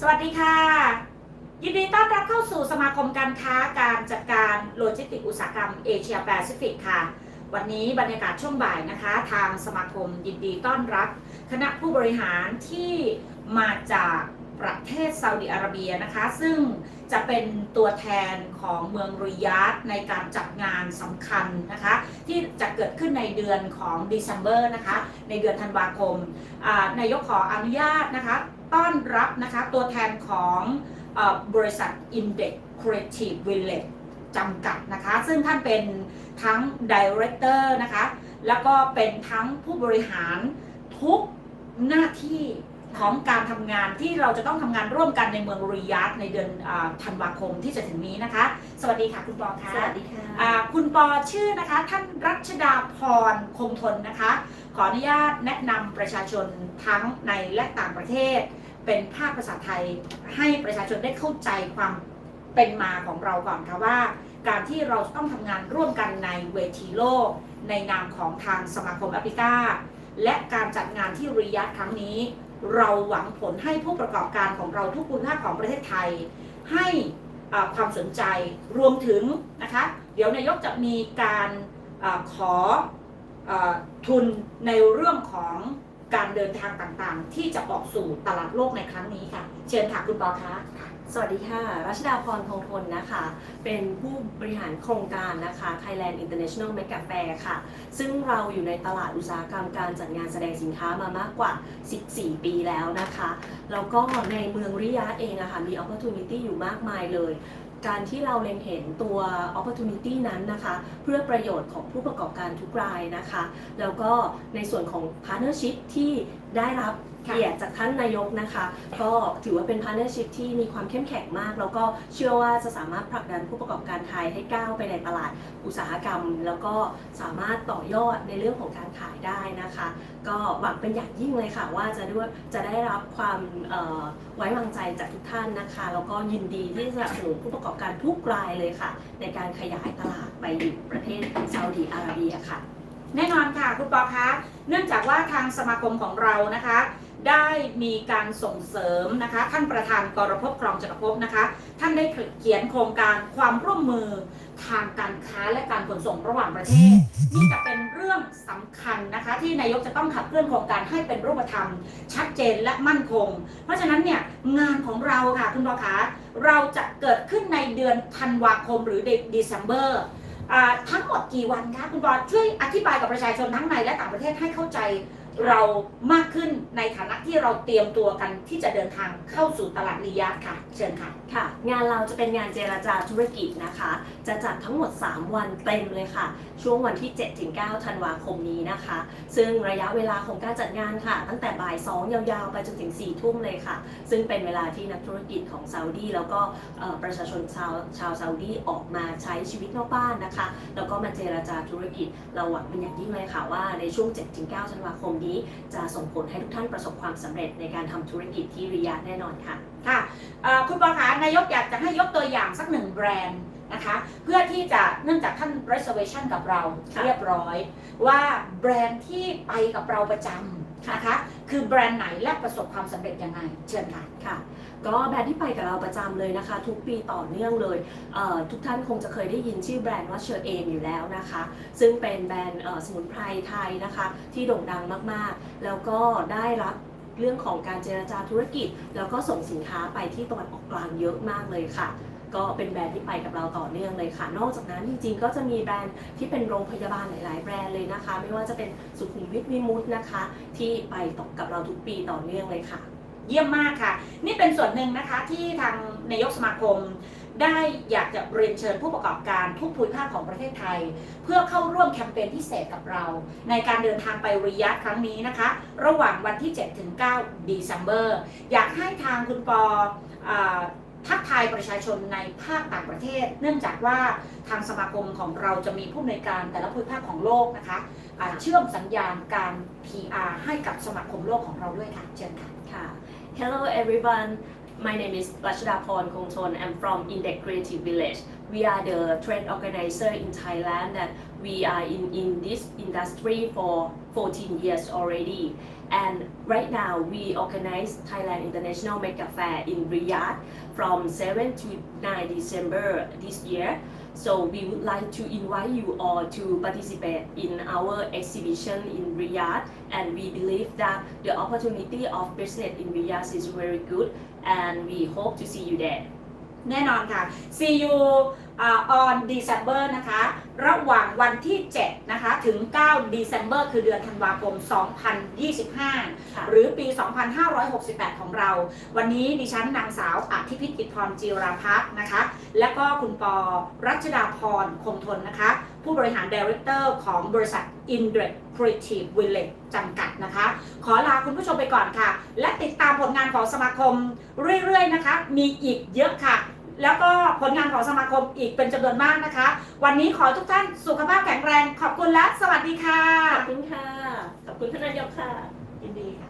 สวัสดีค่ะ ยินดีต้อนรับเข้าสู่สมาคมการค้าการจัดการโลจิสติกส์อุตสาหกรรมเอเชียแปซิฟิกค่ะ วันนี้บรรยากาศช่วงบ่ายนะคะ ทางสมาคมยินดีต้อนรับ คณะผู้บริหารที่มาจากประเทศซาอุดิอาระเบียนะคะ ซึ่งจะเป็นตัวแทนของเมืองริยาดในการจัดงานสำคัญนะคะ ที่จะเกิดขึ้นในเดือนของเดซ ember นะคะ ในเดือนธันวาคมนายกขออนุญาตนะคะ ต้อนรับนะคะตัวแทนของเออบริษัท Index Creative Village จำกัดนะคะ ซึ่งท่านเป็นทั้ง Director นะคะ แล้วก็เป็นทั้งผู้บริหารทุกหน้าที่ของการทำงานที่เราจะต้องทำงานร่วมกันในเมืองริยาดในเดือนอาธันวาคมที่จะถึงนี้นะคะ สวัสดีค่ะคุณปอคะสวัสดีค่ะอ่าคุณปอชื่อนะคะ ท่านรัชดาพรคงทนนะคะ ขออนุญาตแนะนำประชาชนทั้งในและต่างประเทศ เป็นภาคภาษาไทยให้ประชาชนได้เข้าใจความเป็นมาของเราก่อนค่ะว่า การที่เราต้องทำงานร่วมกันในเวทีโลก ในนามของทางสมาคมแอฟริกา และการจัดงานที่ริยาดครั้งนี้ เราหวังผลให้ผู้ประกอบการของเราทุกภูมิภาคของประเทศไทย ให้ความสนใจรวมถึงนะคะ เดี๋ยวนายกจะมีการอขออทุนในเรื่องของ การเดินทางต่างๆ ที่จะออกสู่ตลาดโลกในครั้งนี้ค่ะ เชิญค่ะคุณปอคะสวัสดีค่ะ รัชดาพรคงทนนะคะ เป็นผู้บริหารโครงการนะคะ Thailand International Mega Fair ค่ะ ซึ่งเราอยู่ในตลาดอุตสาหกรรมการจัดงานแสดงสินค้ามามากกว่า 14 ปีแล้วนะคะ แล้วก็ในเมืองริยาเองอะคะมี opportunity อยู่มากมายเลย การที่เราเล็งเห็นตัว opportunity นั้นนะคะ เพื่อประโยชน์ของผู้ประกอบการทุกรายนะคะ แล้วก็ในส่วนของ partnership ที่ได้รับ เกียรติจากท่านนายกนะคะ ก็ถือว่าเป็น partnership ที่มีความเข้มแข็งมาก แล้วก็เชื่อว่าจะสามารถผลักดันผู้ประกอบการไทยให้ก้าวไปในตลาดอุตสาหกรรม แล้วก็สามารถต่อยอดในเรื่องของการขายได้นะคะ ก็หวังเป็นอย่างยิ่งเลยค่ะ ว่าจะด้วยจะได้รับความไว้วางใจจากทุกท่านนะคะ แล้วก็ยินดีที่จะสนับสนุนผู้ประกอบการทุกรายเลยค่ะ ในการขยายตลาดไปอยู่ประเทศซาอุดีอาระเบียค่ะ แน่นอนค่ะคุณปอคะเนื่องจากว่าทางสมาคมของเรานะคะ ได้มีการส่งเสริมนะคะ ท่านประธานกรภพครองจักรภพนะคะ ท่านได้เขียนโครงการความร่วมมือทางการค้าและการขนส่งระหว่างประเทศนี่จะเป็นเรื่องสำคัญนะคะ ที่นายกจะต้องขับเคลื่อนโครงการให้เป็นรูปธรรม ชัดเจนและมั่นคง เพราะฉะนั้นเนี่ยงานของเราค่ะคุณปอคะเราจะเกิดขึ้นในเดือนธันวาคมหรือเดือนเดซ ember อ่า ทั้งหมดกี่วันคะคุณบอลช่วยอธิบายกับประชาชนทั้งในและต่างประเทศให้เข้าใจ เรามากขึ้นในฐานะที่เราเตรียมตัวกันที่จะเดินทางเข้าสู่ตลาดลียาดค่ะ เชิญค่ะค่ะ งานเราจะเป็นงานเจรจาธุรกิจนะคะ จะจัดทั้งหมด 3 วันเต็มเลยค่ะ ช่วงวันที่ 7-9 ธันวาคมนี้นะคะ ซึ่งระยะเวลาของการจัดงานค่ะ ตั้งแต่บ่าย 2 ยาวๆ ไปจนถึง 4 ทุ่มเลยค่ะ ซึ่งเป็นเวลาที่นักธุรกิจของซาอุดีแล้วก็ประชาชนชาวชาวซาอุดีออกมาใช้ชีวิตนอกบ้านนะคะ แล้วก็มาเจรจาธุรกิจเราหวังเป็นอย่างยิ่งเลยค่ะว่าในช่วง 7-9 ธันวาคมนี้จะส่งผลให้ทุกท่านประสบความสำเร็จในการทำธุรกิจที่ริยาแน่นอนค่ะค่ะคุณปอคะนายกอยากจะให้ยกตัวอย่างสักหนึ่งแบรนด์นะคะเพื่อที่จะเนื่องจากท่าน reservation กับเราเรียบร้อย ว่าแบรนด์ที่ไปกับเราประจำ นะคะ คือแบรนด์ไหนและประสบความสำเร็จยังไง เชิญค่ะค่ะ ก็แบรนด์ที่ไปกับเราประจำเลยนะคะ ทุกปีต่อเนื่องเลยเทุกท่านคงจะเคยได้ยินชื่อแบรนด์ว่าเชอร์เอมอยู่แล้วนะคะ ซึ่งเป็นแบรนด์สมุนไพรไทยนะคะ ที่โด่งดังมากๆ แล้วก็ได้รับเรื่องของการเจรจาธุรกิจ แล้วก็ส่งสินค้าไปที่ตะวันออกกลางเยอะมากเลยค่ะ ก็เป็นแบรนด์ที่ไปกับเราต่อเนื่องเลยค่ะ นอกจากนั้นจริงๆ ก็จะมีแบรนด์ที่เป็นโรงพยาบาลหลาย ๆ แบรนด์เลยนะคะ ไม่ว่าจะเป็นสุขุมวิทวิมุตนะคะ ที่ไปตกกับเราทุกปีต่อเนื่องเลยค่ะ เยี่ยมมากค่ะ นี่เป็นส่วนหนึ่งนะคะที่ทางนายกสมาคมได้อยากจะเรียนเชิญผู้ประกอบการทุกภูมิภาคของประเทศไทย เพื่อเข้าร่วมแคมเปญพิเศษกับเรา ในการเดินทางไปริยาดครั้งนี้นะคะ ระหว่างวันที่ 7 ถึง 9 ดีซัมเบอร์ อยากให้ทางคุณปออ ทักทายประชาชนในภาคต่างประเทศ เนื่องจากว่าทางสมาคมของเราจะมีผู้อำนวยการแต่ละภูมิภาคของโลกนะคะะเชื่อมสัญญาณการ PR ให้กับสมาคมโลกของเราด้วยค่ะ เชิญค่ะค่ะ Hello everyone My name is Rashidapon Kongchon. I'm from Index Creative Village. We are the trade organizer in Thailand that we are in, in this industry for 14 years already. And right now we organize Thailand International Mega Fair in Riyadh from 7 to 9 December this year. So we would like to invite you all to participate in our exhibition in Riyadh and we believe that the opportunity of business in Riyadh is very good and we hope to see you there. แน่นอนค่ะ see you uh, on December นะคะ ระหว่างวันที่ 7 นะคะ ถึง 9 December คือเดือนธันวาคม 2025ค่ะหรือปี 2568 ของเรา วันนี้ดิฉันนางสาวอธิพิษกิจพรจิราพักนะคะ และก็คุณปอรัชดาพรคงทนนะคะ ผู้บริหาร Director ของบริษัท i n d r e c t Creative Village จำกัดนะคะ ขอลาคุณผู้ชมไปก่อนค่ะ และติดตามผลงานของสมาคมเรื่อยๆนะคะ มีอีกเยอะค่ะ แล้วก็ผลงานของสมาคมอีกเป็นจำนวนมากนะคะ วันนี้ขอทุกท่านสุขภาพแข็งแรง ขอบคุณและสวัสดีค่ะ ขอบคุณค่ะ ขอบคุณท่านนายกค่ะ ยินดีค่ะ